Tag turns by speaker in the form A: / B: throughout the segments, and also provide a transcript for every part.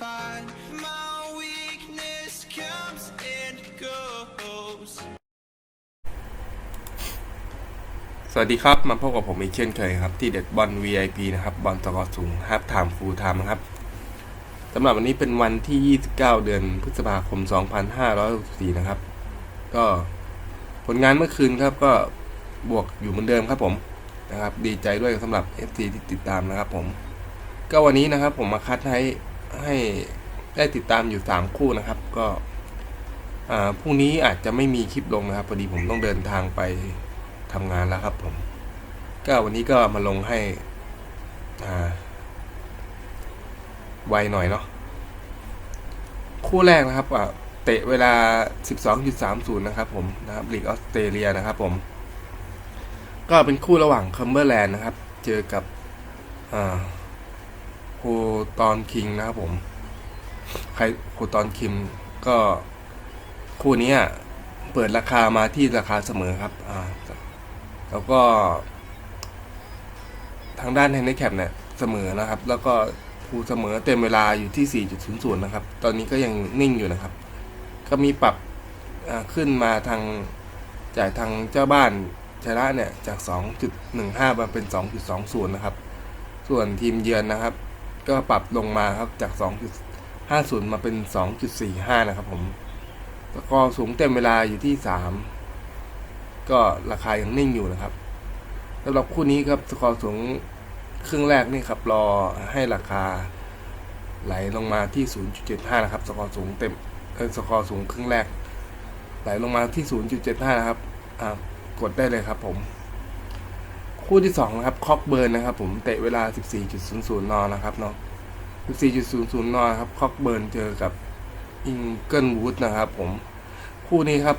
A: find my weakness comes and goes สวัสดีครับ มาพบกับผมอีกเช่นเคยครับ ที่เด็ดบอล VIP นะครับ บอลสกอร์สูงฮับไทม์ฟูลไทม์ครับสำหรับวันนี้เป็นวันที่ 29 เดือนพฤษภาคม 2564 นะครับ ก็ผลงานเมื่อคืนครับก็บวกอยู่เหมือนเดิมครับผมนะครับ ดีใจด้วยสำหรับ FC ที่ติดตามนะครับผม ก็วันนี้นะครับผมมาคัดให้ ให้ได้ติดตามอยู่ 3 คู่นะครับ ก็อ่าพรุ่งนี้อาจจะไม่มีคลิปลงนะครับพอดีผมต้องเดินทางไปทำงานแล้วครับผม ก็วันนี้ก็มาลงให้อ่าไวหน่อยเนาะคู่แรกนะครับอะเตะเวลา 12.30 นะครับผมนะครับลีกออสเตรเลียนะครับผม ก็เป็นคู่ระหว่างคัมเบอร์แลนด์นะครับ เจอกับอ่า โคตอนคิงนะครับผม ใครโคตอนคิมก็คู่นี้เปิดราคามาที่ราคาเสมอครับ อ่า แล้วก็ ทางด้านแฮนดิแคปเนี่ยเสมอนะครับ แล้วก็ภูเสมอเต็มเวลาอยู่ที่ 4.00 นะครับ ตอนนี้ก็ยังนิ่งอยู่นะครับ ก็มีปรับขึ้นมาทางจากทางเจ้าบ้านชนะเนี่ยจาก 2.15 มาเป็น 2.20 นะครับ ส่วนทีมเยือนนะครับ ก็ปรับลงมาครับจาก 2.50 มาเป็น 2.45 นะครับผมสกอร์สูงเต็มเวลาอยู่ที่ 3 ก็ราคายังนิ่งอยู่นะครับสำหรับคู่นี้ครับสกอร์สูงครึ่งแรกนี่ครับรอให้ราคาไหลลงมาที่ 0.75 นะครับ สกอร์สูงเต็มเออสกอร์สูงครึ่งแรก ไหลลงมาที่ 0.75 นะครับ อ่ากดได้เลยครับผม คู่ที่2นะครับคอกเบิร์นนะครับผมเตะเวลา 14.00 นนะครับเนาะ14.00นนครับคอกเบิร์นเจอกับอิงเกิลวูดนะครับผมคู่นี้ครับ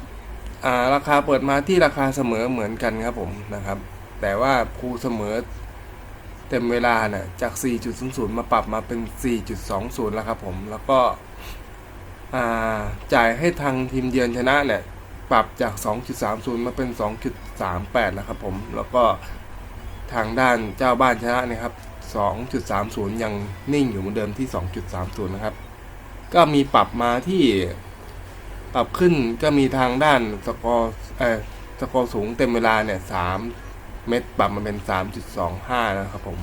A: อ่าราคาเปิดมาที่ราคาเสมอเหมือนกันครับผมนะครับ แต่ว่าภูเสมอเต็มเวลาเนี่ยจาก 4.00 มาปรับมาเป็น 4.20 แล้วครับผมแล้วก็อ่าจ่ายให้ทางทีมเยือนชนะเนี่ยปรับจาก 2.30 มาเป็น 2.38แล้วครับผม แล้วก็ ทางด้านเจ้าบ้านชนะนะครับ 2.30 ยังนิ่งอยู่เหมือนเดิมที่ 2.30 นะครับ ก็มีปรับมาที่ปรับขึ้นก็มีทางด้านสกอร์เออสกอร์สูงเต็มเวลาเนี่ยสามเม็ดปรับมาเป็นสามจุดสองห้านะครับผม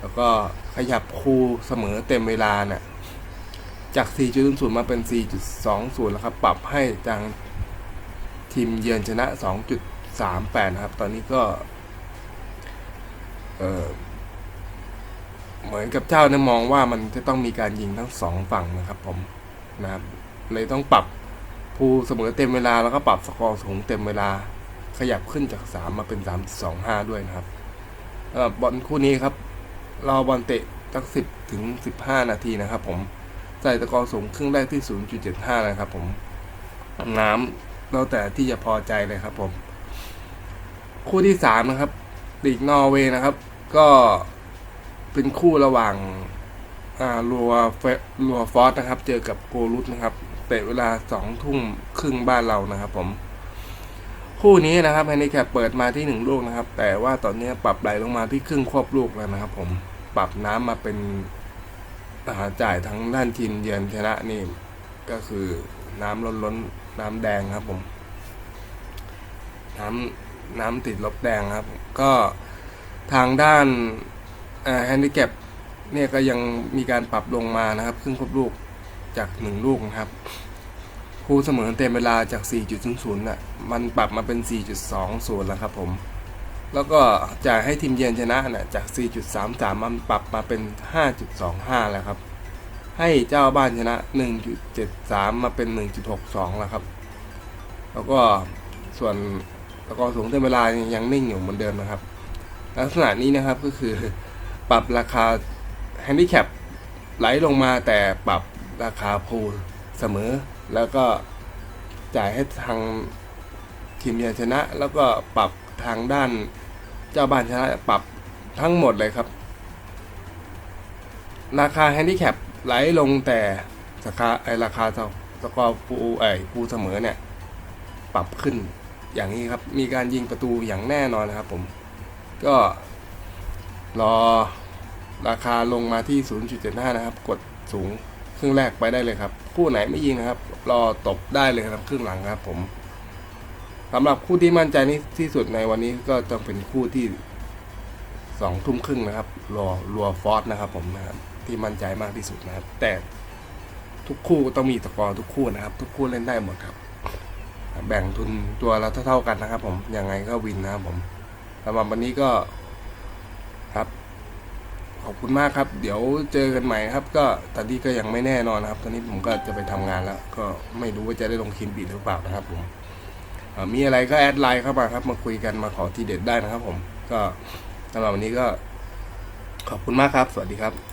A: แล้วก็ขยับคูเสมอเต็มเวลาเนี่ยจาก4.00มาเป็น 4.20 แล้วครับ ปรับให้ทางทีมเยือนชนะ 2.38 นะครับ ตอนนี้ก็ เหมือนกับเจ้าเนี่ยมองว่ามันจะต้องมีการยิงทั้งสองฝั่งนะครับ ผมนะครับเลยต้องปรับภูเสมอเต็มเวลาแล้วก็ปรับสกอร์สูงเต็มเวลาขยับขึ้นจาก3มมาเป็น3.25ด้วยนะครับออบอลคู่นี้ครับรอบอลเตะตั้ง10ถึง15นาทีนะครับ ผมใส่สกอร์สูงครึ่งแรกที่0.75นะครับ ผมน้ำแล้วแต่ที่จะพอใจเลยครับ ผม คู่ที่3นะครับลีกนอร์เวย์นะครับ ก็เป็นคู่ระหว่างอ่าลัวเฟลัวฟอสนะครับ เจอกับโกรุตนะครับ เตะเวลาสองทุ่มครึ่งบ้านเรานะครับผม คู่นี้นะครับแฮนดิแคปเปิดมาที่หนึ่งลูกนะครับ แต่ว่าตอนนี้ปรับไหลลงมาที่ครึ่งควบลูกแล้วนะครับ ผม ปรับน้ำมาเป็นหาจ่ายทั้งด้านทีมเยือนชนะนี่ ก็คือน้ำล้นล้นน้ำแดงครับผม น้ำน้ำติดลบแดงครับ ก็ ทางด้านแฮนดิแคปเนี่ยก็ยังมีการปรับลงมานะครับครึ่งครบลูกจากหนึ่งลูกนะครับคู่เสมอเต็มเวลาจาก 4.00น่ะมันปรับมาเป็น 4.20 แล้วครับผมแล้วก็จายให้ทีมเยือนชนะน่ะจาก 4.33 มันปรับมาเป็น 5.25 แล้วครับ ให้เจ้าบ้านชนะ 1.73 มาเป็น 1.62 แล้วครับ แล้วก็ส่วนแล้วก็สูงเต็มเวลายังนิ่งอยู่เหมือนเดิมนะครับ ลักษณะนี้นะครับก็คือปรับราคาแฮนดิแคปไหลลงมาแต่ปรับราคาพูลเสมอ แล้วก็จ่ายให้ทางทีมเยือนชนะ แล้วก็ปรับทางด้านเจ้าบ้านชนะปรับทั้งหมดเลยครับ ราคาแฮนดิแคปไหลลงแต่สาคาไอราคาสกอร์ปูไอปูเสมอเนี่ย ปรับขึ้นอย่างนี้ครับ มีการยิงประตูอย่างแน่นอนนะครับผม ก็รอราคาลงมาที่ 0.75 นะครับ กดสูงครึ่งแรกไปได้เลยครับ คู่ไหนไม่ยิงนะครับ รอตบได้เลยครับครึ่งหลังครับผมสำหรับคู่ที่มั่นใจนี่ที่สุดในวันนี้ก็ต้องเป็นคู่ที่สองทุ่มครึ่งนะครับรัวรัวฟอสนะครับผมนะครับที่มั่นใจมากที่สุดนะครับ แต่ทุกคู่ต้องมีสกอร์ทุกคู่นะครับ ทุกคู่เล่นได้หมดครับ แบ่งทุนตัวละเท่าๆกันนะครับ ผมยังไงก็วินนะครับผม สำหรับวันนี้ก็ครับ ขอบคุณมากครับ เดี๋ยวเจอกันใหม่ครับ ก็ตอนนี้ก็ยังไม่แน่นอนนครับ ตอนนี้ผมก็จะไปทำงานแล้ว ก็ไม่รู้ว่าจะได้ลงคินบีหรือเปล่านะครับ ผมมีอะไรก็แอดไลน์เข้ามาครับ มาคุยกันมาขอทีเด็ดได้นะครับ ผม ก็สำหรับวันนี้ก็ ขอบคุณมากครับ สวัสดีครับ